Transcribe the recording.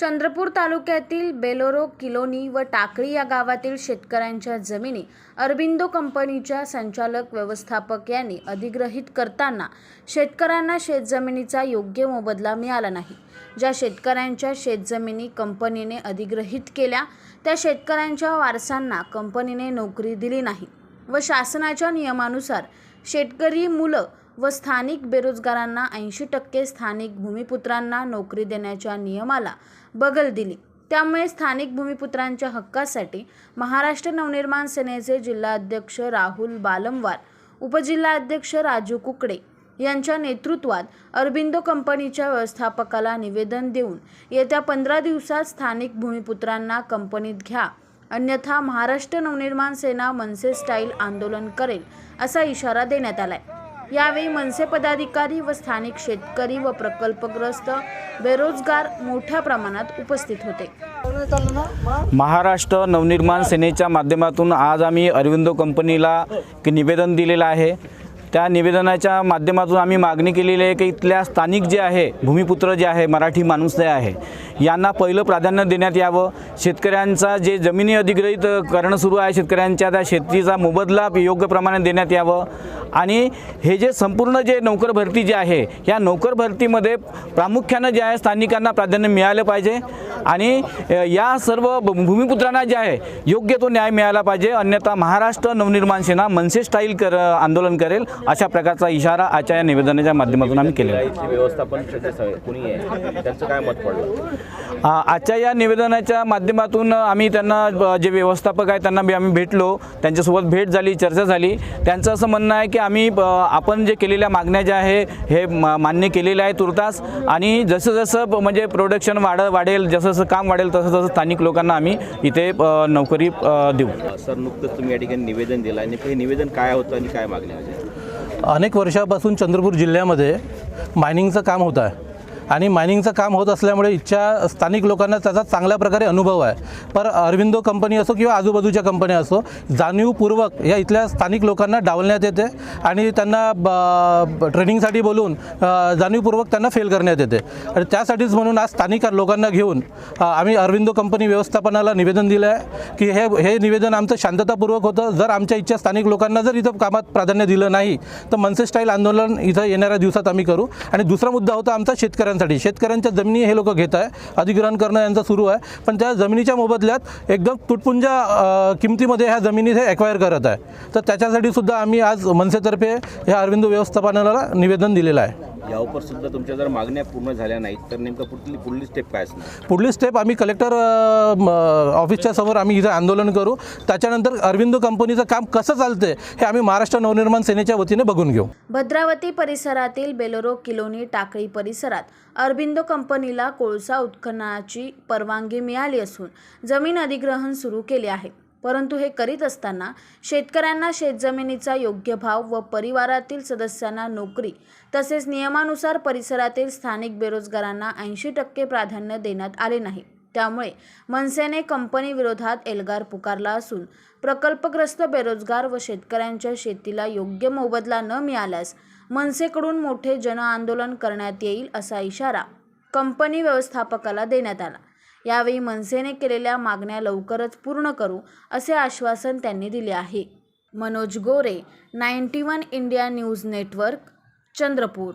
चंद्रपूर तालुक्यातील बेलोरो किलोनी व टाकळी या गावातील शेतकऱ्यांच्या जमिनी अरबिंदो कंपनीच्या संचालक व्यवस्थापक यांनी अधिग्रहित करताना शेतकऱ्यांना शेतजमिनीचा योग्य मोबदला मिळाला नाही. ज्या शेतकऱ्यांच्या शेतजमिनी कंपनीने अधिग्रहित केल्या त्या शेतकऱ्यांच्या वारसांना कंपनीने नोकरी दिली नाही व शासनाच्या नियमानुसार शेतकरी मुलं व स्थानिक बेरोजगारांना ऐंशी टक्के स्थानिक भूमिपुत्रांना नोकरी देण्याच्या नियमाला बगल दिली. त्यामुळे स्थानिक भूमिपुत्रांच्या हक्कासाठी महाराष्ट्र नवनिर्माण सेनेचे जिल्हाध्यक्ष राहुल बालमवार उपजिल्हाध्यक्ष राजू कुकडे यांच्या नेतृत्वात अरबिंदो कंपनीच्या व्यवस्थापकाला निवेदन देऊन येत्या पंधरा दिवसात स्थानिक भूमिपुत्रांना कंपनीत घ्या अन्यथा महाराष्ट्र नवनिर्माण सेना मनसे स्टाईल आंदोलन करेल असा इशारा देण्यात आला आहे यावेळी मनसे पदाधिकारी व स्थानिक शेतकरी व प्रकल्पग्रस्त बेरोजगार मोठ्या प्रमाणात उपस्थित होते. महाराष्ट्र नवनिर्माण सेनेच्या माध्यमातून आज आम्ही अरविंदो कंपनीला निवेदन दिलेलं आहे. त्या निवेदनाच्या माध्यमातून आम्ही मागणी केलेली आहे की इथल्या स्थानिक जे आहे भूमिपुत्र जे आहे मराठी माणूस जे आहे यांना पहिलं प्राधान्य देण्यात यावं. शेतकऱ्यांचा जे जमिनी अधिग्रहित करणं सुरू आहे शेतकऱ्यांच्या त्या शेतीचा मोबदला योग्य प्रमाणे देण्यात यावं. आणि हे जे संपूर्ण जे नोकर भरती जे आहे या नोकर भरतीमध्ये प्रामुख्यानं जे आहे स्थानिकांना प्राधान्य मिळालं पाहिजे. आणि या सर्व भूमिपुत्रांना जे आहे योग्य तो न्याय मिळाला पाहिजे. अन्यथा महाराष्ट्र नवनिर्माण सेना मनसे स्टाईल कर आंदोलन करेल अशा प्रकारचा इशारा आजच्या या निवेदनाच्या माध्यमातून आम्ही केलेला आजच्या या निवेदनाच्या माध्यमातून आम्ही त्यांना जे व्यवस्थापक आहे त्यांना बी आम्ही भेटलो. त्यांच्यासोबत भेट झाली चर्चा झाली. त्यांचं असं म्हणणं आहे की आम्ही आपण जे केलेल्या मागण्या ज्या आहे हे मान्य केलेलं आहे तुर्तास. आणि जसं जसं म्हणजे प्रोडक्शन वाढ वाढेल जसं जसं काम वाढेल तसं तसं स्थानिक लोकांना आम्ही इथे नोकरी देऊ. सर नुकतंच तुम्ही या ठिकाणी निवेदन दिलं आणि हे निवेदन काय होतं आणि काय मागण्या होत्या? अनेक वर्षापासून चंद्रपूर जिल्ह्यामध्ये मायनिंगचं काम होत आहे. आणि मायनिंगचं काम होत असल्यामुळे इथच्या स्थानिक लोकांना त्याचा चांगल्या प्रकारे अनुभव आहे. पर अरविंदो कंपनी असो किंवा आजूबाजूच्या कंपन्या असो जाणीवपूर्वक या इथल्या स्थानिक लोकांना डावलण्यात येते आणि त्यांना ब ट्रेनिंगसाठी बोलून जाणीवपूर्वक त्यांना फेल करण्यात येते. आणि त्यासाठीच म्हणून आज स्थानिक लोकांना घेऊन आम्ही अरविंदो कंपनी व्यवस्थापनाला निवेदन दिलं आहे की हे हे निवेदन आमचं शांततापूर्वक होतं. जर आमच्या इथच्या स्थानिक लोकांना जर इथं कामात प्राधान्य दिलं नाही तर मनसे स्टाईल आंदोलन इथं येणाऱ्या दिवसात आम्ही करू. आणि दुसरा मुद्दा होता आमचा शेतकऱ्यांसाठी. शेतकऱ्यांच्या जमिनी हे लोक घेत आहे अधिग्रहण करणं यांचं सुरू आहे. पण त्या जमिनीच्या मोबदल्यात एकदम तुटपुंजा किमतीमध्ये ह्या जमिनी हे एक्वायर करत आहे. तर त्याच्यासाठी सुद्धा आम्ही आज मनसेतर्फे ह्या अरविंद व्यवस्थापनाला निवेदन दिलेलं आहे. यावर सुद्धा तुमच्या जर मागण्या पूर्ण झाल्या नाहीत तर नेमकं पुढली पुढली स्टेप काय असणार? पुढली स्टेप आम्ही कलेक्टर ऑफिसच्या समोर आम्ही इथं आंदोलन करू. त्याच्यानंतर अरविंदो कंपनीचं काम कसं चालतंय हे आम्ही महाराष्ट्र नवनिर्माण सेनेच्या वतीने बघून घेऊ. भद्रावती परिसरातील बेलोरो किलोनी टाकळी परिसरात अरबिंदो कंपनीला कोळसा उत्खननाची परवानगी मिळाली असून जमीन अधिग्रहण सुरू केले आहे. परंतु हे करीत असताना शेतकऱ्यांना शेतजमिनीचा योग्य भाव व परिवारातील सदस्यांना नोकरी तसेच नियमानुसार परिसरातील स्थानिक बेरोजगारांना ऐंशी टक्के प्राधान्य देण्यात आले नाही. त्यामुळे मनसेने कंपनी विरोधात एल्गार पुकारला असून प्रकल्पग्रस्त बेरोजगार व शेतकऱ्यांच्या शेतीला योग्य मोबदला न मिळाल्यास मनसेकडून मोठे जनआंदोलन करण्यात येईल असा इशारा कंपनी व्यवस्थापकाला देण्यात आला. यावेळी मनसेने केलेल्या मागण्या लवकरच पूर्ण करू असे आश्वासन त्यांनी दिले आहे. Manoj Gore ninety one India news network Chandrapur.